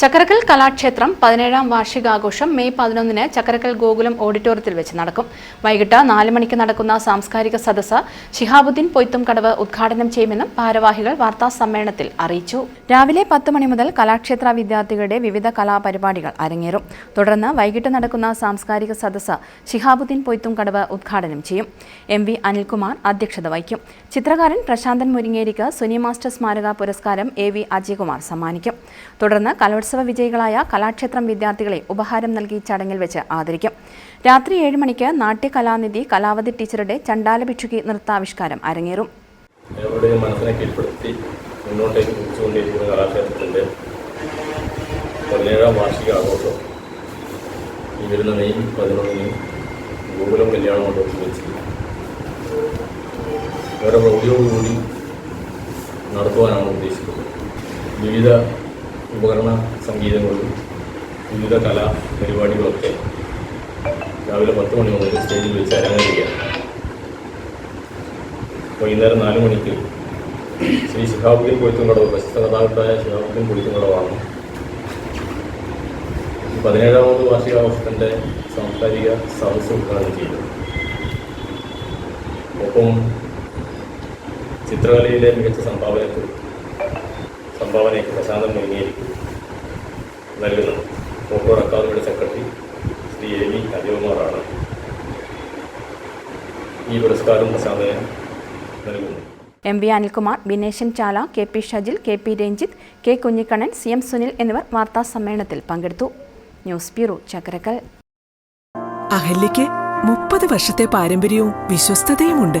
Chakkarakkal Kalakshethram പതിനേഴാം വാർഷികാഘോഷം May പതിനൊന്നിന് ചക്കരക്കൽ ഗോകുലം ഓഡിറ്റോറിയത്തിൽ വെച്ച് നടക്കും. വൈകിട്ട് നാല് മണിക്ക് നടക്കുന്ന സാംസ്കാരിക സദസ്സ് ഷിഹാബുദ്ദീൻ പൊയ്ത്തും കടവ് ഉദ്ഘാടനം ചെയ്യുമെന്നും ഭാരവാഹികൾ വാർത്താ സമ്മേളനത്തിൽ അറിയിച്ചു. രാവിലെ പത്ത് മണി മുതൽ കലാക്ഷേത്ര വിദ്യാർത്ഥികളുടെ വിവിധ കലാപരിപാടികൾ അരങ്ങേറും. തുടർന്ന് വൈകിട്ട് നടക്കുന്ന സാംസ്കാരിക സദസ്സ് ഷിഹാബുദ്ദീൻ പൊയ്ത്തും കടവ് ഉദ്ഘാടനം ചെയ്യും. എം വി അനിൽകുമാർ അധ്യക്ഷത വഹിക്കും. ചിത്രകാരൻ പ്രശാന്തൻ മുരിങ്ങേരിക്ക് സുനി മാസ്റ്റർ സ്മാരക പുരസ്കാരം എ വി അജയകുമാർ സമ്മാനിക്കും. തുടർന്ന് കലോത്സവ വിജയികളായ കലാക്ഷേത്രം വിദ്യാർത്ഥികളെ ഉപഹാരം നൽകി ചടങ്ങിൽ വെച്ച് ആദരിക്കും. രാത്രി ഏഴ് മണിക്ക് നാട്യകലാനിധി കലാവതി ടീച്ചറുടെ ചണ്ടാല ഭിക്ഷുകി നൃത്താവിഷ്കാരം അരങ്ങേറും. മനസ്സിനെ കീഴ്പ്പെടുത്തി മുന്നോട്ടേക്ക് കുതിച്ചുകൊണ്ടിരിക്കുന്ന കലാക്ഷേത്രത്തിന്റെ പതിനേഴാം വാർഷിക ആഘോഷം ഈ വരുന്ന മെയ് പതിനൊന്നിന് ഗോകുലം കല്യാണ മണ്ഡപത്തിൽ വെച്ച് വേറെ പ്രൗഢിയോടുകൂടി നടത്തുവാനാണ് ഉദ്ദേശിക്കുന്നത്. വിവിധ ഉപകരണ സംഗീതങ്ങളും വിവിധ കലാ പരിപാടികളൊക്കെ രാവിലെ പത്ത് മണി മുതൽ സ്റ്റേജിൽ വെച്ച് അരങ്ങേറുകയാണ് വൈകുന്നേരം നാല് മണിക്ക് ശ്രീ ശിഹാബുദ്ദീൻ കൊയ്ത്തുംകടവ് പ്രശസ്ത കഥാകൃത്തായ ശിഹാബുദ്ദീൻ കൊയ്ത്തുംകടവാണ്. പതിനേഴാമത് വാർഷികാഘോഷത്തിന്റെ സാംസ്കാരിക സദസ്സ് ഉദ്ഘാടനം ചെയ്തു. ഒപ്പം ചിത്രകലയിലെ മികച്ച സംഭാവനക്ക് സംഭാവനയ്ക്ക് പ്രശാന്തൻ നൽകിയിരിക്കുന്നു. നൽകുന്നത് ഫോട്ടോ അക്കാദമിയുടെ സെക്രട്ടറി ശ്രീ എ വി അജയകുമാറാണ് ഈ പുരസ്കാരം പ്രശാന്തന് നൽകുന്നത്. M V Anilkumar Bineshan Chala K P Shajil K P Ranjith K Kunhikannan C M Sunil എന്നിവർ വാർത്താ സമ്മേളനത്തിൽ പങ്കെടുത്തു. ന്യൂസ് ബ്യൂറോ ചക്രക്കൽ അഹല്യയ്ക്ക് മുപ്പത് വർഷത്തെ പാരമ്പര്യവും വിശ്വസ്തതയുമുണ്ട്.